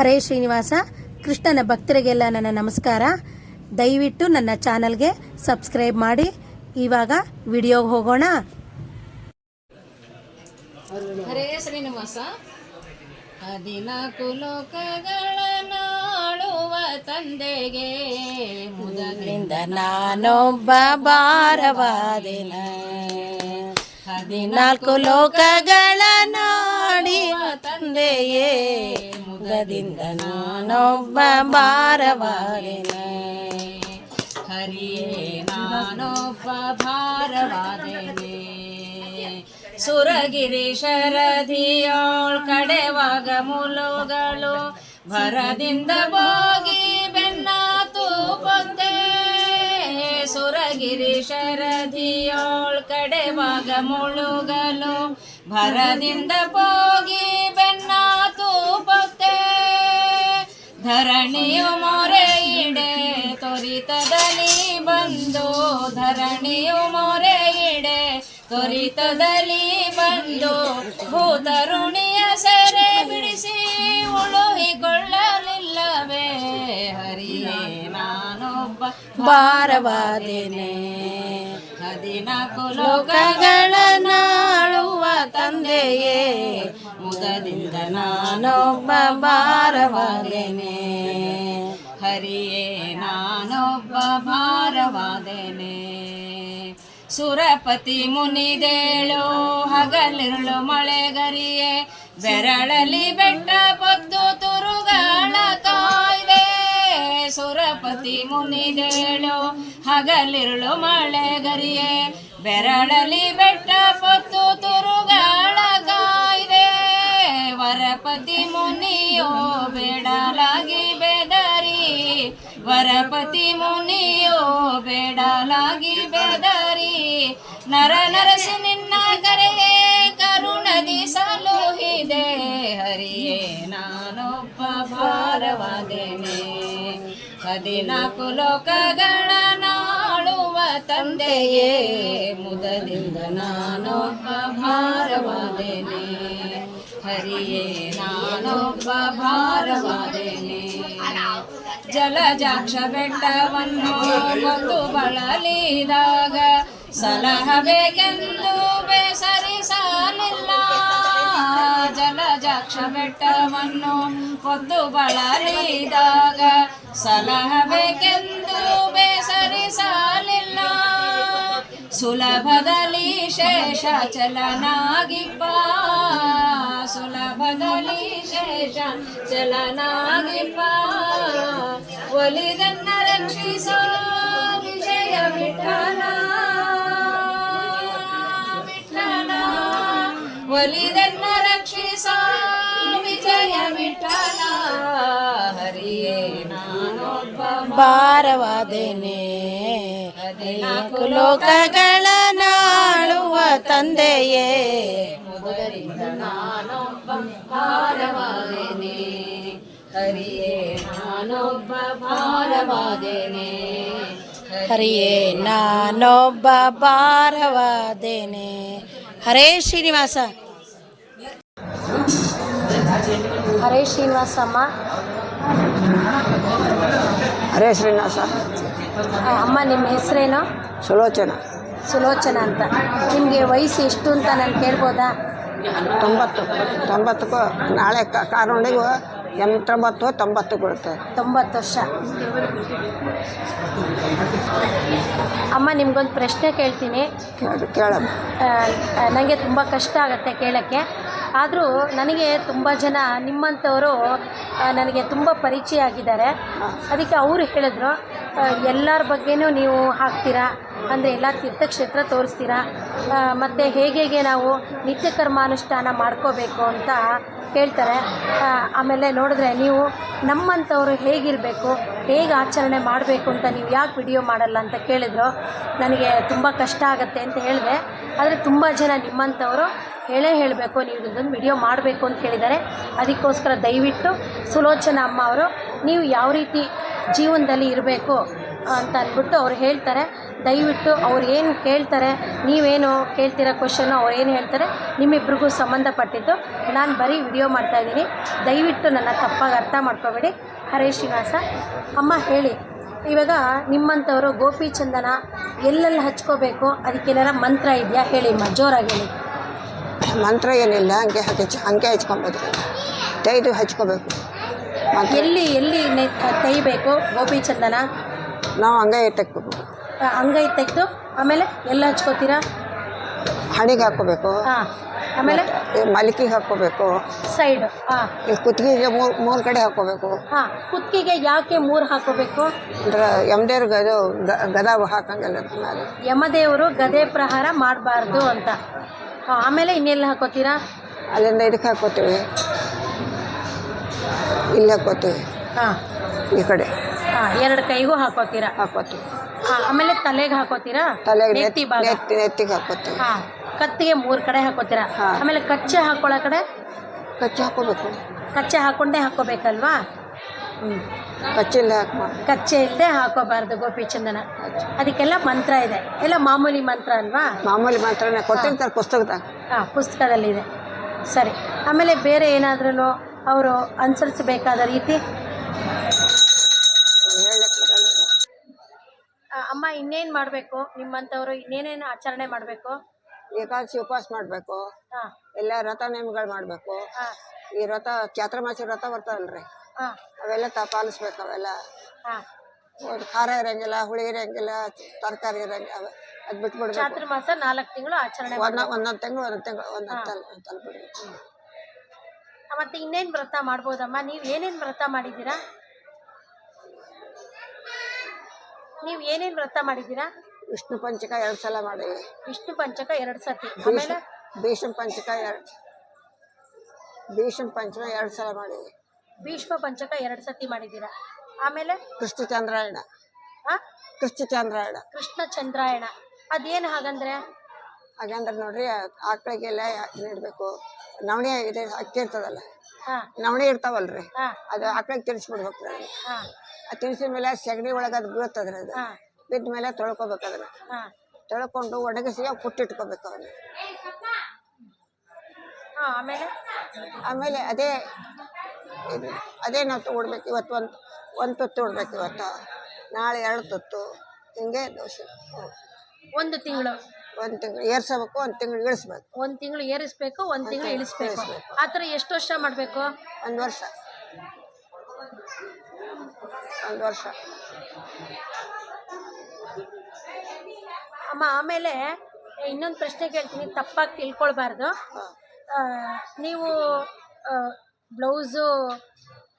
ಹರೇ ಶ್ರೀನಿವಾಸ ಕೃಷ್ಣನ ಭಕ್ತರಿಗೆಲ್ಲ ನನ್ನ ನಮಸ್ಕಾರ. ದಯವಿಟ್ಟು ನನ್ನ ಚಾನಲ್ಗೆ ಸಬ್ಸ್ಕ್ರೈಬ್ ಮಾಡಿ. ಇವಾಗ ವಿಡಿಯೋಗೆ ಹೋಗೋಣ. ಹರೇ ಶ್ರೀನಿವಾಸ ಹದಿನಾಲ್ಕು ಲೋಕಗಳನ್ನಾಳುವ ತಂದೆಗೆ. ಮುದಲಿಂದ ನಾನೊಬ್ಬ ಭಾರವಾದಿನ. ಹದಿನಾಲ್ಕು ಲೋಕಗಳ ನಾಡಿವ ತಂದೆಯೇ. ಮುದದಿಂದ ನಾನೊಬ್ಬ ಭಾರವಾದೆನೆ. ಹರಿಯೇ, ನಾನೊಬ್ಬ ಭಾರವಾದೆನೆ. ಸುರಗಿರಿ ಶರಧಿಯೋಳ್ ಕಡೆವಾಗ ಮುಲುಗಳು ಭರದಿಂದ ಹೋಗಿ ಬೆನ್ನ ತೂಪೊಂದೆ ಸುರಗಿರಿ ಶರಧಿಯೋಳ್ ಕಡೆವಾಗ ಮುಳುಗಲು ಭರದಿಂದ ಹೋಗಿ ಧರಣಿಯು ಮೊರೆ ಇಡೆ ತ್ವರಿತದಲ್ಲಿ ಬಂದು ಧರಣಿಯು ಮೊರೆ ಇಡೆ ತ್ವರಿತದಲ್ಲಿ ಬಂದು, ಭೂತರುಣಿಯ ಸೆರೆ ಬಿಡಿಸಿ ಉಳುಹಿಕೊಳ್ಳಲಿಲ್ಲವೇ? ಹರಿಯೇ ನಾನೊಬ್ಬ ಭಾರವಾದಿನೇ. ಹದಿನಾಲ್ಕು ಲೋಕಗಳ ನಾಳುವ ತಂದೆಯೇ. ಮುದದಿಂದ ನಾನೊಬ್ಬ ಭಾರವಾದೇನೆ. ಹರಿಯೇ ನಾನೊಬ್ಬ ಭಾರವಾದೇನೆ. ಸುರಪತಿ ಮುನಿದೇಳು ಹಗಲಿರುಳು ಮಳೆಗರಿಯೇ. ಬೆರಳಲಿ ಬೆಟ್ಟ ಪೊದ್ದು ತುರುಗಾಳ ಕಾಯ್ದೆ. ಸುರಪತಿ ಮುನಿದೇಳು ಹಗಲಿರುಳು ಮಳೆಗರಿಯೇ. ಬೆರಳಲಿ ಬೆಟ್ಟ ಪದ್ದು ತುರುಗಳ ವರಪತಿ ಮುನಿಯೋ ಬೇಡಲಾಗಿ ಬೆದರಿ. ವರಪತಿ ಮುನಿಯೋ ಬೇಡಲಾಗಿ ಬೆದರಿ. ನರ ನರಸಿ ನಿನ್ನ ಕರೆಯೇ ಕರುಣದಿ ಸಲೋಹಿದೆ. ಹರಿಯೇ ನಾನೊಬ್ಬ ಭಾರವಾದೇನೆ. ಹದಿನಾಲ್ಕು ಲೋಕಗಳ ನಾಳುವ ತಂದೆಯೇ. ಮುದದಿಂದ ನಾನೊಬ್ಬ ಭಾರವಾದೇನೆ. ಹರಿಯೇ ನಾನೊಬ್ಬ ಭಾರವಾದೇನೆ. ಜಲಜಾಕ್ಷ ಬೆಟ್ಟವನ್ನು ಮತ್ತು ಬಳಲಿದಾಗ ಸಲಹಬೇಕೆಂದು ಬೇಸರಿಸಲಿಲ್ಲ ಜಲಜಾಕ್ಷ ಬೆಟ್ಟವನ್ನು ಕೊದ್ದು ಬಳಲಿದಾಗ ಸಲಹಬೇಕೆಂದು ಬೇಸರಿಸಲಿಲ್ಲ ಸುಲಭದಲ್ಲಿ ಶೇಷ ಚಲನಾಗಿಪ್ಪ ಸುಲಭದಲ್ಲಿ ಶೇಷ ಚಲನಾಗಿಪ್ಪ ಒಲಿದನ್ನ ರಕ್ಷಿಸೋ ವಿಜಯ ವಿಠಲ. ವಿಠಲ. ಒಲಿದನ್ನ ರಕ್ಷಿಸೋ ವಿಜಯ ವಿಠಲ. ಹರಿಯೇ ನಾನೊಬ್ಬ ಭಾರವಾದೇನೆ. ಹದಿನಾಲ್ಕು ಲೋಕಗಳ ನಾಳುವ ತಂದೆಯೇ. ಮುದರಿಂದ ನಾನೊಬ್ಬ ಭಾರವಾದೇನೆ ಹರಿಯೇ ನಾನೊಬ್ಬ ಭಾರವಾದೇನೆ ಹರಿಯೇ ನಾನೊಬ್ಬ ಭಾರವಾದೇನೆ ಹರೇ ಶ್ರೀನಿವಾಸ ಹರೇ ಶ್ರೀನಿವಾಸ ಅಮ್ಮ ಹರೇ ಶ್ರೀನಿವಾಸ ಆ, ಅಮ್ಮ ನಿಮ್ಮ ಹೆಸರೇನು ಸುಲೋಚನ ಸುಲೋಚನ ಅಂತ. ನಿಮಗೆ ವಯಸ್ಸು ಎಷ್ಟು ಅಂತ ನಾನು ಕೇಳ್ಬೋದಾ? ತೊಂಬತ್ತು. ತೊಂಬತ್ತಕ್ಕೂ ನಾಳೆ ಕಾರುಂಡಿಗೂ ಎಂಟೊಂಬತ್ತು ತೊಂಬತ್ತು ಕೊಡುತ್ತೆ. ತೊಂಬತ್ತು ವರ್ಷ. ಅಮ್ಮ ನಿಮಗೊಂದು ಪ್ರಶ್ನೆ ಕೇಳ್ತೀನಿ. ಕೇಳ ಕೇಳಮ್ಮ. ನನಗೆ ತುಂಬ ಕಷ್ಟ ಆಗುತ್ತೆ ಕೇಳೋಕ್ಕೆ. ಆದರೂ ನನಗೆ ತುಂಬ ಜನ ನಿಮ್ಮಂಥವರು ನನಗೆ ತುಂಬ ಪರಿಚಯ ಆಗಿದ್ದಾರೆ ಅದಕ್ಕೆ ಅವರು ಹೇಳಿದ್ರು ಎಲ್ಲರ ಬಗ್ಗೆನೂ ನೀವು ಹಾಕ್ತೀರಾ? ಅಂದರೆ ಎಲ್ಲ ತೀರ್ಥಕ್ಷೇತ್ರ ತೋರಿಸ್ತೀರಾ? ಮತ್ತು ಹೇಗೆ ಹೇಗೆ ನಾವು ನಿತ್ಯ ಕರ್ಮಾನುಷ್ಠಾನ ಮಾಡ್ಕೋಬೇಕು ಅಂತ ಹೇಳ್ತಾರೆ. ಆಮೇಲೆ ನೋಡಿದ್ರೆ ನೀವು ನಮ್ಮಂಥವ್ರು ಹೇಗಿರಬೇಕು? ಹೇಗೆ ಆಚರಣೆ ಮಾಡಬೇಕು ಅಂತ ನೀವು ಯಾಕೆ ವಿಡಿಯೋ ಮಾಡಲ್ಲ ಅಂತ ಕೇಳಿದ್ರು ನನಗೆ ತುಂಬ ಕಷ್ಟ ಆಗುತ್ತೆ ಅಂತ ಹೇಳಿದೆ. ಆದರೆ ತುಂಬ ಜನ ನಿಮ್ಮಂಥವರು ಹೇಳೇ ಹೇಳಬೇಕು, ನೀವು ಇದೊಂದು ವಿಡಿಯೋ ಮಾಡಬೇಕು ಅಂತ ಹೇಳಿದ್ದಾರೆ. ಅದಕ್ಕೋಸ್ಕರ ದಯವಿಟ್ಟು ಸುಲೋಚನಾ ಅಮ್ಮ ಅವರು, ನೀವು ಯಾವ ರೀತಿ ಜೀವನದಲ್ಲಿ ಇರಬೇಕು ಅಂತ ಅಂದ್ಬಿಟ್ಟು ಅವ್ರು ಹೇಳ್ತಾರೆ. ದಯವಿಟ್ಟು ಅವ್ರು ಏನು ಕೇಳ್ತಾರೆ, ನೀವೇನು ಕೇಳ್ತಿರೋ ಕ್ವಶನ್ನು ಅವ್ರು ಏನು ಹೇಳ್ತಾರೆ, ನಿಮ್ಮಿಬ್ರಿಗೂ ಸಂಬಂಧಪಟ್ಟಿದ್ದು ನಾನು ಬರೀ ವಿಡಿಯೋ ಮಾಡ್ತಾಯಿದ್ದೀನಿ ದಯವಿಟ್ಟು ನನ್ನ ತಪ್ಪಾಗಿ ಅರ್ಥ ಮಾಡ್ಕೋಬೇಡಿ. ಹರೇ ಶ್ರೀನಿವಾಸ. ಅಮ್ಮ ಹೇಳಿ ಇವಾಗ ನಿಮ್ಮಂಥವರು ಗೋಪಿ ಚಂದನ ಎಲ್ಲೆಲ್ಲಿ ಹಚ್ಕೋಬೇಕು? ಅದಕ್ಕೇನಾರ ಮಂತ್ರ ಇದೆಯಾ? ಹೇಳಿಮ್ಮ ಜೋರಾಗಿ ಹೇಳಿ. ಮಂತ್ರ ಏನಿಲ್ಲ ಹಂಗೆ ಹಚ್ಚ ಹಂಗೆ ಹಚ್ಕೊಬೋದು ತೈದು ಹಚ್ಕೋಬೇಕು. ಎಲ್ಲಿ ಎಲ್ಲಿ ನೆ ತೆಗಿಬೇಕು ಗೋಪಿ ಚಂದನ? ನಾವು ಹಂಗೆ ತೆಗ್ಬೇಕು ಹಂಗೆ ಅಂಗೈ ತೆಗೆದು ಆಮೇಲೆ ಎಲ್ಲ ಹಚ್ಕೋತೀರಾ? ಹಣಿಗೆ ಹಾಕೋಬೇಕು ಆಮೇಲೆ? ಈ ಹಾಕೋಬೇಕು ಸೈಡ್ ಈ ಕುತ್ತಿಗೆಗೆ ಮೂರು ಮೂರು ಕಡೆ ಹಾಕೋಬೇಕು ಹಾಂ. ಕುತ್ತಿಗೆಗೆ ಯಾಕೆ ಮೂರು ಹಾಕೋಬೇಕು ಅಂದ್ರೆ ಯಮದೇವ್ರ ಗದ ಗದ ಹಾಕಂಗಿಲ್ಲ ಯಮದೇವರು ಗದೆ ಪ್ರಹಾರ ಮಾಡಬಾರ್ದು ಅಂತ. ಆಮೇಲೆ ಇನ್ನೆಲ್ಲ ಹಾಕೋತೀರಾ ಅಲ್ಲಿಂದ ಇದಕ್ಕೆ ಹಾಕೋತೀವಿ ಇಲ್ಲಿ ಹಾಕೋತೀವಿ ಹಾಂ. ಈ ಕಡೆ. ಹಾಂ ಎರಡು ಕೈಗೂ ಹಾಕೋತೀರಾ ಹಾಕ್ಕೋತೀವಿ. ಹಾಂ ಆಮೇಲೆ ತಲೆಗೆ ಹಾಕೋತೀರಾ? ತಲೆಗೆ ನೆತ್ತಿ ನೆತ್ತಿ ಭಾಗ. ನೆತ್ತಿ ನೆತ್ತಿಗೆ ಹಾಕೋತೀರ ಹಾಂ ಕತ್ತಿಗೆ ಮೂರು ಕಡೆ ಹಾಕೋತೀರಾ? ಹಾ. ಆಮೇಲೆ ಕಚ್ಚೆ ಹಾಕೊಳ್ಳೋ ಕಡೆ? ಕಚ್ಚೆ ಹಾಕೋಬೇಕು. ಕಚ್ಚೆ ಹಾಕೊಂಡೇ ಹಾಕೋಬೇಕಲ್ವಾ? ಹ್ಞೂ ಕಚ್ಚಿಲ್ಲ ಹಾಕಿ ಕಚ್ಚೆ ಇಲ್ಲದೆ ಹಾಕೋಬಾರ್ದು ಗೋಪಿ ಚಂದನ. ಅದಕ್ಕೆಲ್ಲ ಮಂತ್ರ ಇದೆ. ಎಲ್ಲ ಮಾಮೂಲಿ ಮಂತ್ರ ಅಲ್ವಾ? ಮಾಮೂಲಿ ಮಾತ್ರನೇ ಕೊಟ್ಟಿರ್ತಾರೆ ಪುಸ್ತಕದಾಗ. ಹಾಂ ಪುಸ್ತಕದಲ್ಲಿದೆ ಸರಿ. ಆಮೇಲೆ ಬೇರೆ ಏನಾದ್ರೂ ಅವರು ಅನುಸರಿಸಬೇಕಾದ ರೀತಿ ಹೇಳಕ್ಕೆ ಬರಲ್ಲ ಆ, ಅಮ್ಮ ಇನ್ನೇನ್ ಮಾಡಬೇಕು? ನಿಮ್ಮಂಥವ್ರು ಇನ್ನೇನೇನು ಆಚರಣೆ ಮಾಡಬೇಕು? ಏಕಾದಶಿ ಉಪವಾಸ ಮಾಡಬೇಕು. ಹಾಂ. ಎಲ್ಲ ರಥ ನೇಮಗಳು ಮಾಡಬೇಕು. ಹಾ. ಈ ರಥ ಚಾತ್ರಮಾಸಿ ರಥ ಬರ್ತಾವಲ್ರಿ ಹಾಂ. ಅವೆಲ್ಲ ತಪಾಲಿಸಬೇಕು ಪಾಲಿಸ್ಬೇಕು ಅವೆಲ್ಲ. ಹಾಂ. ಒಂದು ಖಾರ ಇರಂಗಿಲ್ಲ ಹುಳಿ ಇರಂಗಿಲ್ಲ ತರಕಾರಿ ಇರಂಗಿಲ್ಲ ಅವೆ ಅದು ಬಿಟ್ಬಿಡ್ಬೇಕು. ಚಾತುರ್ಮಾಸ ನಾಲ್ಕು ತಿಂಗಳು ಆಚರಣೆ ಒಂದ. ಒಂದೊಂದು ತಿಂಗಳು ಒಂದೊಂದು ತಿಂಗಳು ಒಂದೊಂದು ತಲ್ ತಲ್ ಬಿಡ್ಬೇಕು. ಆ, ಮತ್ತೆ ಇನ್ನೇನ್ ವ್ರತ ಮಾಡ್ಬೋದಮ್ಮ? ನೀವು ಏನೇನ್ ವ್ರತ ಮಾಡಿದ್ದೀರಾ? ನೀವು ಏನೇನು ವ್ರತ ಮಾಡಿದ್ದೀರಾ? ವಿಷ್ಣು ಪಂಚಕ ಎರಡು ಸಲ ಮಾಡೀವಿ ವಿಷ್ಣು ಪಂಚಕ ಎರಡು ಸತಿ. ಆಮೇಲೆ? ಭೀಷ್ಮ ಪಂಚಕ ಎರಡು ಭೀಷ್ಮ ಪಂಚಕ ಎರಡು ಸಲ ಮಾಡೀವಿ ಭೀಷ್ಮ ಪಂಚಕ ಎರಡು ಸತಿ ಮಾಡಿದ್ದೀರಾ? ಆಮೇಲೆ? ಕೃಷ್ಣ ಚಂದ್ರಾಯಣ. ಆ? ಕೃಷ್ಣ ಚಂದ್ರಾಯಣ. ಕೃಷ್ಣ ಚಂದ್ರಾಯಣ. ಅದೇನು ಹಾಗಂದ್ರೆ? ಹಾಗಂದ್ರೆ ನೋಡ್ರಿ ಆಕಳಿಗೆಲ್ಲ ನೀಡಬೇಕು ನವಣೆ ಇದೆ ಅಕ್ಕಿ ಇರ್ತದಲ್ಲ. ನವಣಿ ಇರ್ತಾವಲ್ರಿ. ಅದು ಆಕಳಿಗೆ ಹಾಂ. ಅದು ತಿರ್ಸಿದ ಮೇಲೆ ಸಗಣಿ ಒಳಗೆ ಅದು ಬೀಳ್ತದ್ರಿ ಅದು. ಬಿದ್ದ ಮೇಲೆ ತೊಳ್ಕೊಬೇಕು ಅದನ್ನ. ತೊಳ್ಕೊಂಡು ಒಣಗಿಸಿ ಪುಟ್ಟಿಟ್ಕೋಬೇಕು ಅವನ್ನ ಆಮೇಲೆ? ಆಮೇಲೆ ಅದೇ ಅದೇ ನಾವು ತೊಗೊಡ್ಬೇಕು. ಇವತ್ತು ಒಂದು ಒಂದು ತುತ್ತು ಉಡ್ಬೇಕು ಇವತ್ತು. ನಾಳೆ ಎರಡು ತುತ್ತು. ಹಿಂಗೆ ದೋಸೆ. ಒಂದು ತಿಂಗಳು. ಒಂದು ತಿಂಗಳು ಏರ್ಸಬೇಕು ಒಂದು ತಿಂಗಳು ಇಳಿಸ್ಬೇಕು. ಒಂದು ತಿಂಗಳು ಏರಿಸ್ಬೇಕು ಒಂದು ತಿಂಗಳು ಇಳಿಸ್ಬೇಕು. ಆ ಥರ ಎಷ್ಟು ವರ್ಷ ಮಾಡಬೇಕು? ಒಂದು ವರ್ಷ. ಒಂದು ವರ್ಷ. ಅಮ್ಮ ಆಮೇಲೆ ಇನ್ನೊಂದು ಪ್ರಶ್ನೆ ಕೇಳ್ತೀನಿ ತಪ್ಪಾಗಿ ತಿಳ್ಕೊಳ್ಬಾರ್ದು. ಆ, ನೀವು ಬ್ಲೌಸು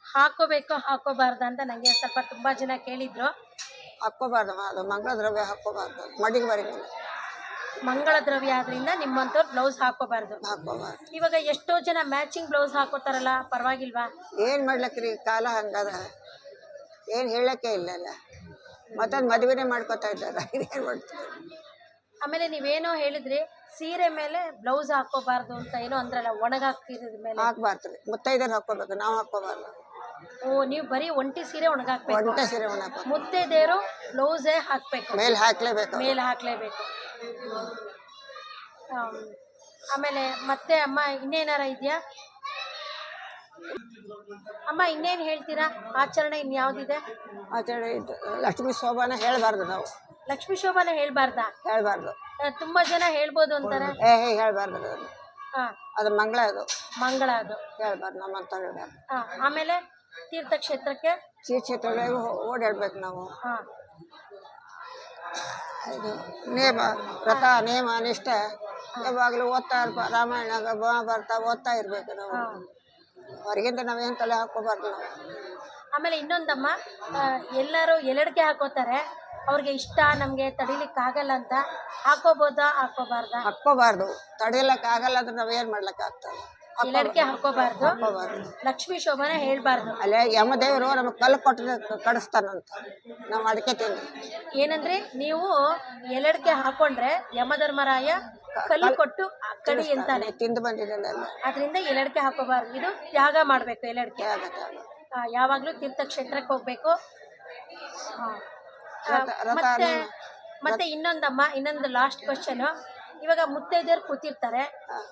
ಹಾಕೋಬೇಕು ಹಾಕೋಬಾರ್ದು ಅಂತ ನನಗೆ ಸ್ವಲ್ಪ ತುಂಬ ಜನ ಕೇಳಿದ್ರು. ಹಾಕ್ಕೋಬಾರ್ದು ಅದು ಮಂಗಳ ದ್ರವ್ಯ ಹಾಕ್ಕೋಬಾರ್ದು ಮಡಿಗೆ ಬರಂಗಿಲ್ಲ ಮಂಗಳ ದ್ರವ್ಯ ಆದ್ರಿಂದ ನಿಮ್ಮಂಥವ್ರು ಬ್ಲೌಸ್ ಹಾಕೋಬಾರ್ದು ಇವಾಗ ಎಷ್ಟೋ ಜನ ಮ್ಯಾಚಿಂಗ್ ಬ್ಲೌಸ್ ಹಾಕೋತಾರಲ್ಲ ಪರವಾಗಿಲ್ವಾ? ಏನು ಮಾಡ್ಲಕ್ರಿ ಕಾಲ ಹಂಗದ. ಏನು ಹೇಳಕ್ಕೆ ಇಲ್ಲಲ್ಲ. ಮತ್ತೊಂದು ಮದುವೆನೇ ಮಾಡ್ಕೋತಾ ಇದ್ದಾರ ಇದೇನು ಮಾಡ್ತಾರೆ? ಆಮೇಲೆ ನೀವೇನೋ ಹೇಳಿದ್ರಿ ಸೀರೆ ಮೇಲೆ ಬ್ಲೌಸ್ ಹಾಕೋಬಾರ್ದು ಅಂತ ಏನೋ ಅಂದ್ರಲ್ಲ ಒಣಗಾಕ್ತಿರೋದ್ ಮೇಲೆ. ಹಾಕ್ಬಾರ್ದು ಮುತ್ತೈದರು ಹಾಕ್ಕೋಬೇಕು ನಾವು ಹಾಕೋಬಾರ್ದು ಓ ನೀವು ಬರೀ ಒಂಟಿ ಸೀರೆ ಒಣಗಾಕ್ಬೇಕು. ಒಂಟೆ ಸೀರೆ ಒಣಗ ಮುತ್ತೈದೆಯರು ಬ್ಲೌಸೇ ಹಾಕ್ಬೇಕು. ಮೇಲೆ ಹಾಕ್ಲೇಬೇಕು. ಮೇಲೆ ಹಾಕ್ಲೇಬೇಕು. ಆಮೇಲೆ ಮತ್ತೆ ಅಮ್ಮ ಇನ್ನೇನಾರ ಇದೆಯಾ? ಅಮ್ಮ ಇನ್ನೇನು ಹೇಳ್ತೀರಾ? ಆಚರಣೆ ಇನ್ಯಾವ್ದಿದೆ? ಆಚರಣೆ ಇದು ಲಕ್ಷ್ಮೀ ಶೋಭಾನ ಹೇಳಬಾರ್ದು ನಾವು. ಲಕ್ಷ್ಮೀ ಶೋಭಾನ ಹೇಳ್ಬಾರ್ದಾ? ಹೇಳಬಾರ್ದು. ಆ, ತುಂಬಾ ಜನ ಹೇಳ್ಬೋದು ಅಂತಾರೆ. ಏ ಹೇ ಹೇಳಬಾರ್ದು ಅದನ್ನು ಹಾ. ಅದು ಮಂಗಳ ಅದು. ಮಂಗಳ ಅದು. ಹೇಳ್ಬಾರ್ದು ನಮ್ಮಂತ ಹೇಳ್ಬಾರ್ದು. ಹಾ ಆಮೇಲೆ ತೀರ್ಥಕ್ಷೇತ್ರಕ್ಕೆ? ತೀರ್ಥಕ್ಷೇತ್ರ ಓಡಾಡ್ಬೇಕು ನಾವು. ಹಾ. ಇದು ನೇಮ ವ್ರತ ನೇಮ ನಿಷ್ಠ ಯಾವಾಗಲೂ ಓದ್ತಾ ಇರ್ಬ ರಾಮಾಯಣ ಮಹಾಭಾರತ ಓದ್ತಾ ಇರಬೇಕು ನಾವು. ಹೊರಗಿಂದ ನಾವೇನು ತಲೆ ಹಾಕೋಬಾರ್ದು ನಾವು. ಆಮೇಲೆ ಇನ್ನೊಂದಮ್ಮ ಆ, ಎಲ್ಲರೂ ಎಲ್ಲಡಿಕೆ ಹಾಕೋತಾರೆ. ಅವ್ರಿಗೆ ಇಷ್ಟ ನಮಗೆ ತಡಿಲಿಕ್ಕಾಗಲ್ಲ ಅಂತ ಹಾಕೋಬೋದಾ ಹಾಕೋಬಾರ್ದಾ ಹಾಕ್ಕೋಬಾರ್ದು. ತಡಿಯಲಕ್ಕೆ ಆಗಲ್ಲ ಅಂದ್ರೆ ನಾವೇನು ಮಾಡ್ಲಿಕ್ಕೆ ಎಲೆಡ್ಕೆ ಹಾಕೋಬಾರ್ದು. ಲಕ್ಷ್ಮೀ ಶೋಭಾನ ಹೇಳ್ಬಾರ್ದು. ಅಲ್ಲೇ ಯಮದೇವರು ನಮಗೆ ಕಲ್ಲು ಕೊಟ್ಟರೆ ಕಡಿಸ್ತಾನಂತ. ನಾವು ಅದಕ್ಕೆ ತಿಂದು. ಏನಂದ್ರೆ ನೀವು ಎಲೆಡ್ಕೆ ಹಾಕೊಂಡ್ರೆ ಯಮಧರ್ಮರಾಯ ಕಲ್ಲು ಕೊಟ್ಟು ಕಡಿ ಅಂತಾನೆ. ತಿಂದು ಬಂದಿದ್ದಾನೆ ಅದರಿಂದ ಎಲೆಡ್ಕೆ ಹಾಕೋಬಾರ್ದು. ಇದು ತ್ಯಾಗ ಮಾಡಬೇಕು ಆ, ಯಾವಾಗಲೂ ತೀರ್ಥಕ್ಷೇತ್ರಕ್ಕೆ ಹೋಗ್ಬೇಕು. ಮತ್ತೆ ಮತ್ತೆ ಇನ್ನೊಂದಮ್ಮ ಇನ್ನೊಂದು ಲಾಸ್ಟ್ ಕ್ವಶನ್ ಇವಾಗ ಮುತ್ತೈದೆಯರು ಕೂತಿರ್ತಾರೆ.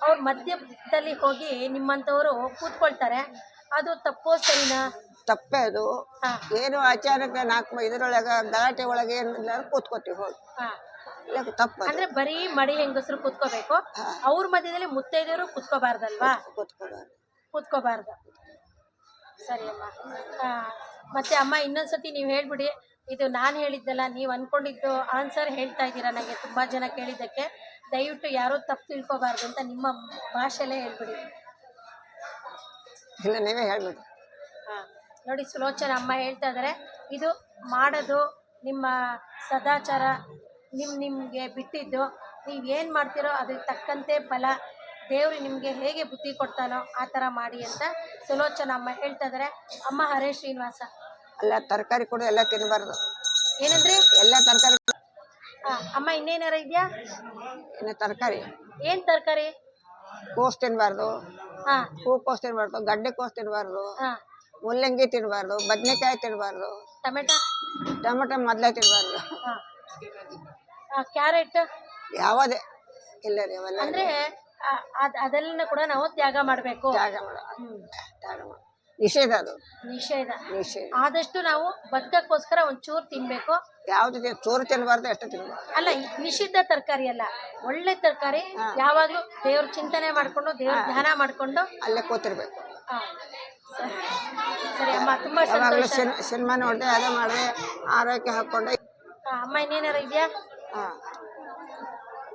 ಅವ್ರ ಮಧ್ಯದಲ್ಲಿ ಹೋಗಿ ನಿಮ್ಮಂಥವ್ರು ಕೂತ್ಕೊಳ್ತಾರೆ. ಅದು ತಪ್ಪೋ ಸರಿನಾ? ತಪ್ಪೇ ಅದು. ಹಾ. ಏನು ಆಚಾರಕ್ಕೆ ನಾಲ್ಕು ಇದರೊಳಗೆ ಗಲಾಟೆ ಒಳಗೆ ಏನಿಲ್ಲ ಕೂತ್ಕೋತೀವಿ ಹೋಗಿ. ಹಾ. ಇಲ್ಲ ತಪ್ಪು ಅದು ಅಂದ್ರೆ ಬರೀ ಮಡಿ ಹೆಂಗಸರು ಕೂತ್ಕೋಬೇಕು. ಅವ್ರ ಮಧ್ಯದಲ್ಲಿ ಮುತ್ತೈದೆಯರು ಕೂತ್ಕೋಬಾರ್ದಲ್ವಾ? ಕೂತ್ಕೊಳ್ಳೋದು ಕೂತ್ಕೋಬಾರ್ದು. ಸರಿ ಅಮ್ಮ. ಆ, ಮತ್ತೆ ಅಮ್ಮ ಇನ್ನೊಂದ್ಸತಿ ನೀವು ಹೇಳ್ಬಿಡಿ. ಇದು ನಾನು ಹೇಳಿದ್ದಲ್ಲ ನೀವು ಅನ್ಕೊಂಡಿದ್ದು ಆನ್ಸರ್ ಹೇಳ್ತಾ ಇದ್ದೀರಾ ನನಗೆ ತುಂಬಾ ಜನ ಕೇಳಿದ್ದಕ್ಕೆ. ದಯವಿಟ್ಟು ಯಾರೋ ತಪ್ಪು ತಿಳ್ಕೋಬಾರ್ದು ಅಂತ ನಿಮ್ಮ ಭಾಷೆಲೇ ಹೇಳ್ಬಿಡಿ. ಇಲ್ಲ ನೀವೇ ಹೇಳ್ಬಿಡಿ. ಹಾಂ ನೋಡಿ ಸುಲೋಚನ ಅಮ್ಮ ಹೇಳ್ತಾ ಇದ್ದಾರೆ ಇದು ಮಾಡೋದು ನಿಮ್ಮ ಸದಾಚಾರ ನಿಮ್ಮ ನಿಮಗೆ ಬಿಟ್ಟಿದ್ದು ನೀವು ಏನು ಮಾಡ್ತೀರೋ ಅದಕ್ಕೆ ತಕ್ಕಂತೆ ಫಲ ದೇವರು ನಿಮಗೆ ಹೇಗೆ ಬುದ್ಧಿ ಕೊಡ್ತಾನೋ ಆ ಥರ ಮಾಡಿ ಅಂತ ಸುಲೋಚನ ಅಮ್ಮ ಹೇಳ್ತಾ ಇದ್ದಾರೆ ಅಮ್ಮ ಹರೇ ಶ್ರೀನಿವಾಸ. ಅಲ್ಲ ತರಕಾರಿ ಕೂಡ ಎಲ್ಲ ತಿನ್ನಬಾರ್ದು ಏನಂದ್ರೆ? ಎಲ್ಲ ತರಕಾರಿ ಅಮ್ಮ ಇನ್ನೇನಾರ ಇದೆಯಾ? ಇನ್ನು ತರಕಾರಿ. ಏನು ತರಕಾರಿ? ಕೋಸು ತಿನ್ನಬಾರ್ದು ಹಾಂ. ಹೂಕೋಸು ತಿನ್ನಬಾರ್ದು ಗಡ್ಡೆ ಕೋಸ್ ತಿನ್ನಬಾರ್ದು ಹಾಂ. ಮುಲ್ಲಂಗಿ ತಿನ್ನಬಾರ್ದು ಬದನೆಕಾಯಿ ತಿನ್ನಬಾರ್ದು ಟೊಮೆಟೊ? ಟೊಮೆಟೊ ಮೊದಲೇ ತಿನ್ನಬಾರ್ದು ಹಾಂ. ಕ್ಯಾರೆಟ್? ಯಾವುದೇ. ಇಲ್ಲ ರೀ ಅವೆಲ್ಲ ಅಂದರೆ ಅದು ಅದೆಲ್ಲ ಕೂಡ ನಾವು ತ್ಯಾಗ ಮಾಡಬೇಕು. ತ್ಯಾಗ ಮಾಡೋ ತ್ಯಾಗ ಮಾಡೋ ನಿಷೇಧ ಅದು. ನಿಷೇಧ. ನಿಷೇಧ. ಆದಷ್ಟು ನಾವು ಬದುಕಕ್ಕೋಸ್ಕರ ಚೂರು ತಿನ್ಬೇಕು. ಯಾವ್ದು ಚೋರು ತಿನ್ನಬಾರ್ದು ಎಷ್ಟು ತಿನ್ನಬಾರ್ದು ಅಲ್ಲ ನಿಷಿದ್ಧ ತರಕಾರಿ ಅಲ್ಲ ಒಳ್ಳೆ ತರಕಾರಿ ಯಾವಾಗ್ಲೂ ದೇವ್ರ ಚಿಂತನೆ ಮಾಡ್ಕೊಂಡು ದೇವ್ರ ಧ್ಯಾನ ಮಾಡ್ಕೊಂಡು. ಅಲ್ಲೇ ಕೂತಿರ್ಬೇಕು. ಆ, ಸರಿ. ಸರಿ ಅಮ್ಮ ತುಂಬಾ ಯಾವಾಗಲೂ ಸಂತೋಷ. ಸಿನ್ ಸಿನಿಮಾ ನೋಡಿದೆ ಅದೇ ಮಾಡಿದೆ ಆರೋಗ್ಯ ಹಾಕ್ಕೊಂಡೆ. ಆ, ಅಮ್ಮ ಇನ್ನೇನಾರ ಇದೆಯಾ? ಹಾ.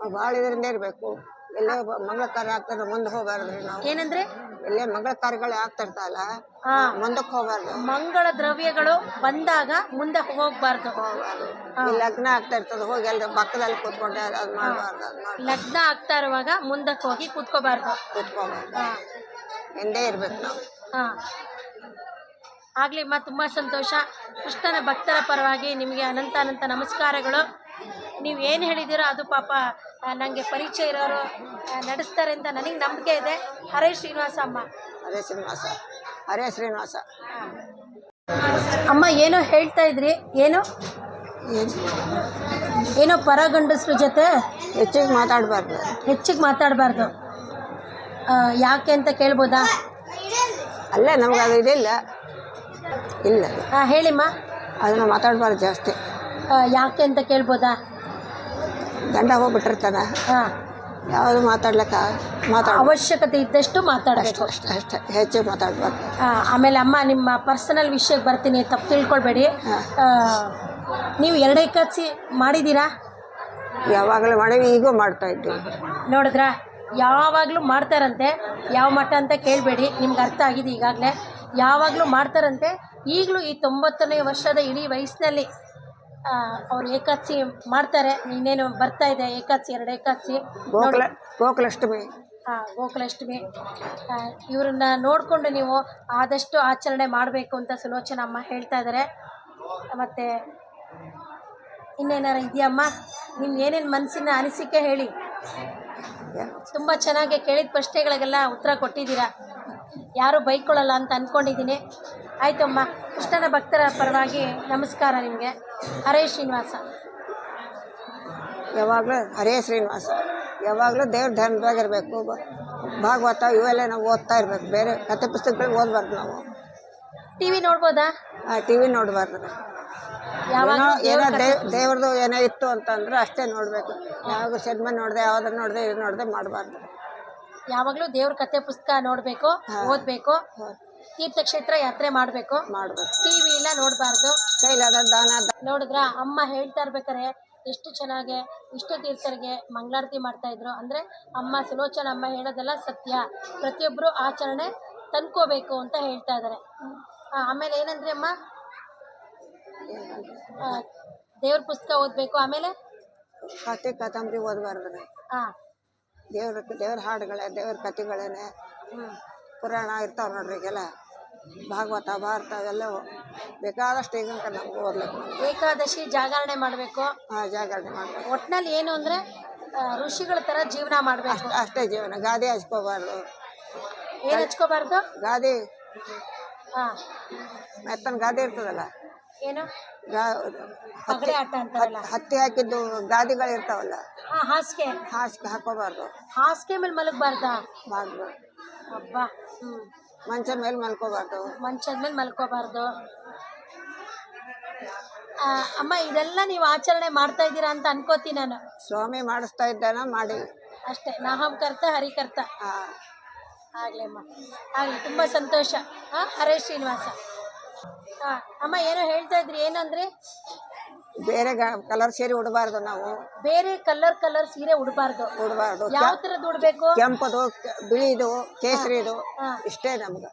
ಭಾಳ ಇದರಿಂದ ಇರಬೇಕು. ಎಲ್ಲ ಮಂಗಳಕಾರ ಆಗ್ತಾರೆ ಮುಂದೆ ಹೋಗಬಾರ್ದ್ರಿ ನಾವು. ಏನಂದ್ರೆ? ಎಲ್ಲೇ ಮಂಗಳ ಕಾರ್ಯಗಳು ಆಗ್ತಿರ್ತಾವಲ್ಲ? ಹಾ. ಮುಂದಕ್ಕೆ ಹೋಗ್ಬಾರ್ದು ಮಂಗಳ ದ್ರವ್ಯಗಳು ಬಂದಾಗ ಮುಂದೆ ಹೋಗ್ಬಾರ್ದು. ಈ ಲಗ್ನ ಆಗ್ತಾ ಇರ್ತದೆ ಹೋಗಿ ಎಲ್ಲ ಪಕ್ಕದಲ್ಲಿ ಕೂತ್ಕೊಂಡೆ ಅದು ಅದು ಮಾಡಬಾರ್ದು ಅದು ಮಾಡಿ ಲಗ್ನ ಆಗ್ತಾ ಇರುವಾಗ ಮುಂದಕ್ಕೆ ಹೋಗಿ ಕೂತ್ಕೋಬಾರ್ದು. ಕೂತ್ಕೋಬಾರ್ದು. ಹಾ. ಹಿಂದೆ ಇರ್ಬೇಕು ನಾವು. ಆಗ್ಲಿ ಮತ್ತೆ ತುಂಬ ಸಂತೋಷ. ಕೃಷ್ಣನ ಭಕ್ತರ ಪರವಾಗಿ ನಿಮಗೆ ಅನಂತ ಅನಂತ ನಮಸ್ಕಾರಗಳು. ನೀವು ಏನು ಹೇಳಿದ್ದೀರೋ ಅದು ಪಾಪ ನನಗೆ ಪರಿಚಯ ಇರೋರು ನಡೆಸ್ತಾರೆ ಅಂತ ನನಗೆ ನಂಬಿಕೆ ಇದೆ. ಹರೇ ಶ್ರೀನಿವಾಸ ಅಮ್ಮ ಹರೇ ಶ್ರೀನಿವಾಸ. ಹರೇ ಶ್ರೀನಿವಾಸ. ಅಮ್ಮ ಏನೋ ಹೇಳ್ತಾ ಇದ್ರಿ? ಏನು? ಏನೋ? ಪರ ಗಂಡಸ್ರ ಜೊತೆ? ಹೆಚ್ಚಿಗೆ ಮಾತಾಡಬಾರ್ದು. ಹೆಚ್ಚಿಗೆ ಮಾತಾಡಬಾರ್ದು. ಯಾಕೆ ಅಂತ ಕೇಳ್ಬೋದಾ? ಅಲ್ಲ ನಮ್ಗೆ ಅದು ಇದಿಲ್ಲ. ಇಲ್ಲ. ಹಾಂ ಹೇಳಿಮ್ಮ. ಅದನ್ನು ಮಾತಾಡಬಾರ್ದು ಜಾಸ್ತಿ. ಯಾಕೆ ಅಂತ ಕೇಳ್ಬೋದಾ? ಗಂಡ ಹೋಗ್ಬಿಟ್ಟಿರ್ತಾನೆ ಹಾಂ. ಯಾವುದು ಮಾತಾಡ್ಲಕ್ಕ? ಮಾತಾಡ ಅವಶ್ಯಕತೆ ಇದ್ದಷ್ಟು ಮಾತಾಡಬೇಕು. ಅಷ್ಟೇ ಅಷ್ಟೇ ಹೆಚ್ಚಿಗೆ ಮಾತಾಡ್ಬಾರ್ದು ಆಮೇಲೆ ಅಮ್ಮ ನಿಮ್ಮ ಪರ್ಸನಲ್ ವಿಷಯಕ್ಕೆ ಬರ್ತೀನಿ ತಪ್ಪು ತಿಳ್ಕೊಳ್ಬೇಡಿ. ನೀವು ಎರಡೇ ಏಕಾದಶಿ ಮಾಡಿದ್ದೀರಾ? ಯಾವಾಗಲೂ ಮಾಡೀವಿ ಈಗೂ ಮಾಡ್ತಾ ಇದ್ದೀವಿ ನೋಡಿದ್ರಾ? ಯಾವಾಗಲೂ ಮಾಡ್ತಾರಂತೆ. ಯಾವ ಮಠ ಅಂತ ಕೇಳಬೇಡಿ ನಿಮ್ಗೆ ಅರ್ಥ ಆಗಿದೆ ಈಗಾಗಲೇ. ಯಾವಾಗಲೂ ಮಾಡ್ತಾರಂತೆ. ಈಗಲೂ ಈ ತೊಂಬತ್ತನೇ ವರ್ಷದ ಇಡೀ ವಯಸ್ಸಿನಲ್ಲಿ ಅವ್ರು ಏಕಾದಶಿ ಮಾಡ್ತಾರೆ. ಇನ್ನೇನು ಬರ್ತಾ ಇದೆ ಏಕಾದಶಿ ಎರಡು ಏಕಾದಶಿ ಗೋಕುಲ ಗೋಕುಲಾಷ್ಟಮಿ. ಹಾಂ ಗೋಕುಲಾಷ್ಟಮಿ. ಇವರನ್ನ ಇವ್ರನ್ನ ನೋಡಿಕೊಂಡು ನೀವು ಆದಷ್ಟು ಆಚರಣೆ ಮಾಡಬೇಕು ಅಂತ ಸುಲೋಚನ ಅಮ್ಮ ಹೇಳ್ತಾ ಇದ್ದಾರೆ ಮತ್ತು ಇನ್ನೇನಾರು ಇದೆಯಮ್ಮ ನಿಮ್ಮ ಏನೇನು ಮನಸ್ಸಿನ ಅನಿಸಿಕೆ ಹೇಳಿ? ತುಂಬ ಚೆನ್ನಾಗಿ ಕೇಳಿದ ಪ್ರಶ್ನೆಗಳಿಗೆಲ್ಲ ಉತ್ತರ ಕೊಟ್ಟಿದ್ದೀರಾ. ಯಾರೂ ಬೈಕೊಳ್ಳಲ್ಲ ಅಂತ ಅಂದ್ಕೊಂಡಿದ್ದೀನಿ ಆಯ್ತಮ್ಮ ಕೃಷ್ಣನ ಭಕ್ತರ ಪರವಾಗಿ ನಮಸ್ಕಾರ ನಿಮಗೆ. ಹರೇ ಶ್ರೀನಿವಾಸ. ಯಾವಾಗಲೂ ಹರೇ ಶ್ರೀನಿವಾಸ. ಯಾವಾಗಲೂ ದೇವ್ರ ಧ್ಯಾನದಾಗಿರ್ಬೇಕು ಭಾಗವತ ಇವೆಲ್ಲ ನಾವು ಓದ್ತಾ ಇರಬೇಕು. ಬೇರೆ ಕತೆ ಪುಸ್ತಕಗಳು ಓದಬಾರ್ದು ನಾವು. ಟಿ ವಿ ನೋಡ್ಬೋದಾ? ಟಿ ವಿ ನೋಡಬಾರ್ದು. ಯಾವಾಗ ಏನೋ ಏನೋ ದೇವ್ ದೇವ್ರದ್ದು ಏನೋ ಇತ್ತು ಅಂತಂದ್ರೆ ಅಷ್ಟೇ ನೋಡಬೇಕು. ಯಾವಾಗ ಸಿನಿಮಾ ನೋಡಿದೆ ಯಾವ್ದನ್ನ ನೋಡಿದೆ ಇದು ನೋಡಿದೆ ಮಾಡಬಾರ್ದು. ಯಾವಾಗಲೂ ದೇವ್ರ ಕತೆ ಪುಸ್ತಕ ನೋಡಬೇಕು ಓದಬೇಕು. ತೀರ್ಥಕ್ಷೇತ್ರ ಯಾತ್ರೆ ಮಾಡಬೇಕು. ಮಾಡ್ಬೇಕು. ಟಿವಿ ಇಲ್ಲ ಎಲ್ಲ ನೋಡಬಾರ್ದು ಕೈಲಾದ ದಾನ ದ- ನೋಡಿದ್ರ ಅಮ್ಮ ಹೇಳ್ತಾ ಇರ್ಬೇಕಾರೆ ಎಷ್ಟು ಚೆನ್ನಾಗಿ ಇಷ್ಟು ತೀರ್ಥರಿಗೆ ಮಂಗಳಾರತಿ ಮಾಡ್ತಾ ಇದ್ರು. ಅಂದ್ರೆ ಅಮ್ಮ ಸುಲೋಚನ ಅಮ್ಮ ಹೇಳೋದೆಲ್ಲ ಸತ್ಯ. ಪ್ರತಿಯೊಬ್ಬರು ಆಚರಣೆ ತಂದ್ಕೋಬೇಕು ಅಂತ ಹೇಳ್ತಾ ಇದ್ದಾರೆ ಆಮೇಲೆ ಏನಂದ್ರೆ ಅಮ್ಮ? ಆ, ದೇವ್ರ ಪುಸ್ತಕ ಓದ್ಬೇಕು. ಆಮೇಲೆ? ಕತೆ ಕಾದಂಬರಿ ಓದಬಾರ್ದು ಹಾಂ ದೇವ್ರ ದೇವ್ರ ಹಾಡುಗಳೇ ದೇವ್ರ ಕತೆಗಳೇನೆ ಪುರಾಣ ಇರ್ತಾವೆ ನೋಡ್ರಿ ಈಗೆಲ್ಲ. ಭಾಗವತ ಭಾರತ ಅವೆಲ್ಲ ಬೇಕಾದಷ್ಟು ಈಗ ನಮ್ಗೆ ಓದ್ಲಿಕ್ಕೆ ಏಕಾದಶಿ ಜಾಗರಣೆ ಮಾಡಬೇಕು? ಆ ಜಾಗರಣೆ ಮಾಡಬೇಕು. ಒಟ್ಟಿನಲ್ಲಿ ಏನು ಅಂದರೆ ಋಷಿಗಳ ಥರ ಜೀವನ ಮಾಡಬೇಕು. ಅಷ್ಟೇ ಜೀವನ. ಗಾದೆ ಹಚ್ಕೋಬಾರ್ದು. ಏನು ಹಚ್ಕೋಬಾರ್ದು? ಗಾದೆ. ಹಾಂ. ಮೆತ್ತನ ಗಾದೆ ಇರ್ತದಲ್ಲ? ಏನು? ಗಾ- ಪಗಡೆ ಆಟ ಅಂತಾರಲ್ಲ. ಹತ್ತಿ ಹಾಕಿದ್ದು ಗಾದಿಗಳು ಇರ್ತಾವಲ್ಲ? ಹಾ ಹಾಸಿಗೆ. ಹಾಸಿಗೆ ಹಾಕೋಬಾರ್ದು ಹಾಸಿಗೆ ಮೇಲೆ ಮಲಗಬಾರ್ದಾ? ಬಾಗ್ಲು. ಹಬ್ಬ ಹ್ಮ್. ಮಂಚ ಮೇಲೆ ಮಲ್ಕೋಬಾರ್ದು. ಮಂಚದ ಮೇಲೆ ಮಲ್ಕೋಬಾರ್ದು. ಆ, ಅಮ್ಮ ಇದೆಲ್ಲ ನೀವು ಆಚರಣೆ ಮಾಡ್ತಾ ಇದ್ದೀರಾ ಅಂತ ಅನ್ಕೋತೀನಿ ನಾನು. ಸ್ವಾಮಿ ಮಾಡಿಸ್ತಾ ಇದ್ದಾನ ಮಾಡಿ. ಅಷ್ಟೇ ನಾಹಂ ಕರ್ತ ಹರಿಕರ್ತ ಆ, ಆಗ್ಲಿ ಅಮ್ಮ. ಆಗ್ಲಿ ತುಂಬ ಸಂತೋಷ. ಹಾಂ ಹರೇ ಶ್ರೀನಿವಾಸ. ಹಾಂ ಅಮ್ಮ ಏನೋ ಹೇಳ್ತಾ ಇದ್ರಿ ಏನಂದ್ರೆ? ಬೇರೆ ಕಲರ್ ಸೀರೆ ಉಡಬಾರ್ದು ನಾವು. ಬೇರೆ ಕಲರ್ ಕಲರ್ ಸೀರೆ ಉಡಬಾರ್ದು. ಉಡಬಾರ್ದು. ಯಾವ ತರದ್ ಉಡ್ಬೇಕು? ಕೆಂಪದು ಬಿಳಿದು ಕೇಸರಿದು. ಇಷ್ಟೇ ನಮ್ಗೆ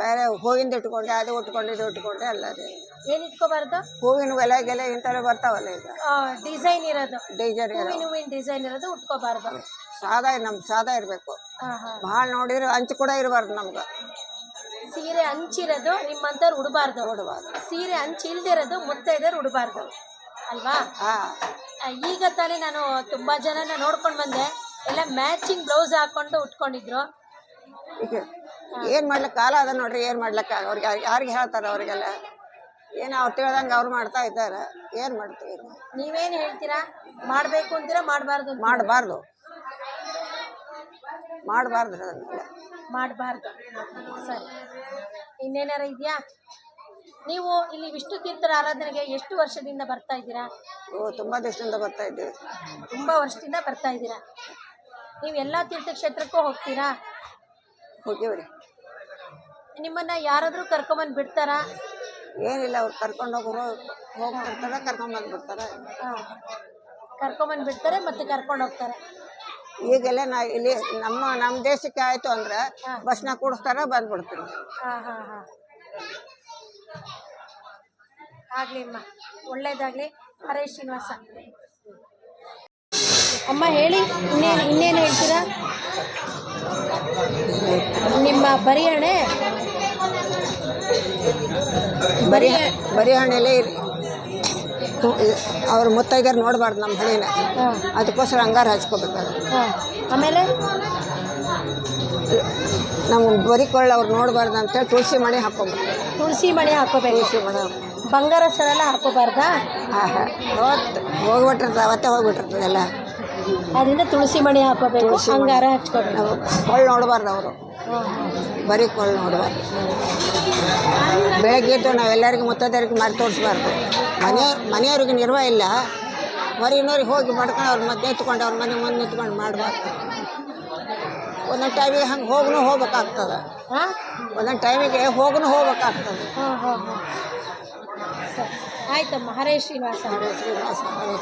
ಬೇರೆ ಹೂವಿಂದ ಇಟ್ಕೊಂಡೆ ಅದು ಉಟ್ಕೊಂಡು ಇದು ಉಟ್ಕೊಂಡೆ ಅಲ್ಲ ರೀ. ಏನು ಇಟ್ಕೋಬಾರ್ದು? ಹೂವಿನ ಒಲೆ ಗೆಲೆ ಇಂಥವು ಬರ್ತಾವಲ್ಲ ಈಗ. ಡಿಸೈನ್ ಇರೋದು. ಡಿಸೈನ್ ಹೂವಿನ ಹೂವಿನ ಡಿಸೈನ್ ಇರೋದು ಉಟ್ಕೋಬಾರ್ದು. ಸಾದಾ ನಮ್ ಸಾದಾ ಇರ್ಬೇಕು. ಬಹಳ ನೋಡಿದ್ರೆ ಅಂಚು ಕೂಡ ಇರಬಾರ್ದು ನಮ್ಗೆ. ಸೀರೆ ಹಂಚಿರೋದು ನಿಮ್ಮಂಥವ್ರು ಉಡಬಾರ್ದು. ಉಡಬಾರ್ದು ಸೀರೆ ಹಂಚಿ ಇಲ್ದಿರೋದು ಮುತ್ತೈದೆಯರು ಉಡಬಾರ್ದು. ಅಲ್ವಾ? ಈಗ ತಾನೇ ನಾನು ತುಂಬ ಜನನ ನೋಡ್ಕೊಂಡು ಬಂದೆ. ಎಲ್ಲ ಮ್ಯಾಚಿಂಗ್ ಬ್ಲೌಸ್ ಹಾಕೊಂಡು ಉಟ್ಕೊಂಡಿದ್ರು. ಏನು ಮಾಡ್ಲಿಕ್ಕೆ ಕಾಲ ಅದ ನೋಡ್ರಿ ಏನ್ ಮಾಡ್ಲಿಕ್ಕೆ ಅವ್ರಿಗೆ ಯಾರಿಗೆ ಹೇಳ್ತಾರ ಅವ್ರಿಗೆಲ್ಲ? ಏನು ಅವ್ರು ತಿಳ್ದಂಗೆ ಅವ್ರು ಮಾಡ್ತಾ ಇದ್ದಾರೆ. ಏನ್ ಮಾಡ್ತೀವಿ ನೀವೇನು ಹೇಳ್ತೀರಾ? ಮಾಡಬೇಕು ಅಂತೀರಾ ಮಾಡಬಾರ್ದು ಮಾಡಬಾರ್ದು. ಮಾಡಬಾರ್ದು ಮಾಡಬಾರ್ದು. ಸರಿ. ಇನ್ನೇನಾರ ಇದೆಯಾ? ನೀವು ಇಲ್ಲಿ ವಿಷ್ಣು ತೀರ್ಥರ ಆರಾಧನೆಗೆ ಎಷ್ಟು ವರ್ಷದಿಂದ ಬರ್ತಾ ಇದ್ದೀರಾ? ಓ ತುಂಬಾ ದಿವಸದಿಂದ ಬರ್ತಾ ಇದ್ದೀವಿ ತುಂಬಾ ವರ್ಷದಿಂದ ಬರ್ತಾ ಇದ್ದೀರಾ? ನೀವು ಎಲ್ಲ ತೀರ್ಥಕ್ಷೇತ್ರಕ್ಕೂ ಹೋಗ್ತೀರಾ? ಹೋಗಿವ್ರಿ ನಿಮ್ಮನ್ನ ಯಾರಾದರೂ ಕರ್ಕೊಂಬಂದು ಬಿಡ್ತಾರಾ? ಏನಿಲ್ಲ ಅವ್ರು ಕರ್ಕೊಂಡು ಹೋಗೋರು ಹೋಗ್ತಿರ್ತಾರೆ ಕರ್ಕೊಂಬಂದು ಬಂದ್ಬಿಡ್ತಾರೆ ಹಾಂ. ಕರ್ಕೊಂಬಂದು ಬಿಡ್ತಾರೆ ಮತ್ತೆ ಕರ್ಕೊಂಡು ಹೋಗ್ತಾರೆ. ಈಗೆಲ್ಲ ನಾ ಇಲ್ಲಿ ನಮ್ಮ ನಮ್ಮ ದೇಶಕ್ಕೆ ಆಯ್ತು ಅಂದ್ರೆ ಬಸ್ನ ಕೂಡಿಸ್ತಾರ ಬಂದ್ಬಿಡ್ತೀನಿ ಹಾಂ ಹಾಂ ಹಾಂ. ಆಗಲಿ ಅಮ್ಮ ಒಳ್ಳೇದಾಗಲಿ. ಹರೇ ಶ್ರೀನಿವಾಸ. ಅಮ್ಮ ಹೇಳಿ ಇನ್ನೇನು ಇನ್ನೇನು ಹೇಳ್ತೀರಾ? ನಿಮ್ಮ ಬರಿಹಣೆ? ಬರಿ ಬರಿಹಣೆಲ್ಲೇ ಹಣ್ಣೆಲೆ ಅವ್ರ ಮುತ್ತೈದರ್ ನೋಡಬಾರ್ದು ನಮ್ಮ ಹಳ್ಳಿನ ಅದಕ್ಕೋಸ್ಕರ ಹಂಗಾರ ಹಚ್ಕೋಬೇಕಾದ್ರೆ ಆಮೇಲೆ? ನಮ್ಮ ಬರಿಕೊಳ್ಳ ಅವ್ರು ನೋಡಬಾರ್ದು ಅಂತೇಳಿ ತುಳಸಿ ಮಣಿ ಹಾಕೋಬೇಕು ತುಳಸಿ ಮಣಿ ಹಾಕೋಬೇಕು ತುಳಸಿ ಮಣಿ ಬಂಗಾರ ಸರ ಎಲ್ಲ ಹಾಕೋಬಾರ್ದಾ ಹಾಂ ಹಾಂ. ಅವತ್ತು ಹೋಗ್ಬಿಟ್ಟಿರ್ತದೆ ಅವತ್ತೇ ಹೋಗ್ಬಿಟ್ಟಿರ್ತದೆ ಎಲ್ಲ. ಅದರಿಂದ ತುಳಸಿ ಮಣಿ ಹಾಕೋಬೇಕು ಬಂಗಾರ ಹಚ್ಕೋಬೇಕು. ನಾವು ಕೊಳ್ಳು ನೋಡಬಾರ್ದು ಅವರು. ಬರೀ ಕೊಳ್ಳು ನೋಡಬಾರ್ದು. ಬೆಳಗ್ಗೆ ಎದ್ದು ನಾವೆಲ್ಲರಿಗೂ ಮುತ್ತೈದ್ಯಾರಿಗೆ ಮಾಡಿ ತೋರಿಸ್ಬಾರ್ದು. ಮನೆಯವ್ರ ಮನೆಯವ್ರಿಗೆ ನಿರ್ವ ಇಲ್ಲ. ಮರಿನವ್ರಿಗೆ ಹೋಗಿ ಮಾಡ್ಕೊಂಡು ಅವ್ರ ಮಧ್ಯೆ ಎತ್ಕೊಂಡು ಅವ್ರ ಮನೆ ಮುಂದೆ ನಿಂತ್ಕೊಂಡು ಮಾಡಬಾರ್ದು ಒಂದೊಂದು ಟೈಮಿಗೆ ಹಂಗೆ ಹೋಗ್ನು ಹೋಗ್ಬೇಕಾಗ್ತದೆ. ಒಂದೊಂದು ಟೈಮಿಗೆ ಹೋಗ್ನು ಹೋಗ್ಬೇಕಾಗ್ತದೆ. ಹಾಂ ಹಾಂ ಹಾಂ. ಸರಿ. ಆಯ್ತಮ್ಮ. ಹರೇ ಶ್ರೀನಿವಾಸ. ಹರೇ ಶ್ರೀನಿವಾಸ ಹರೇ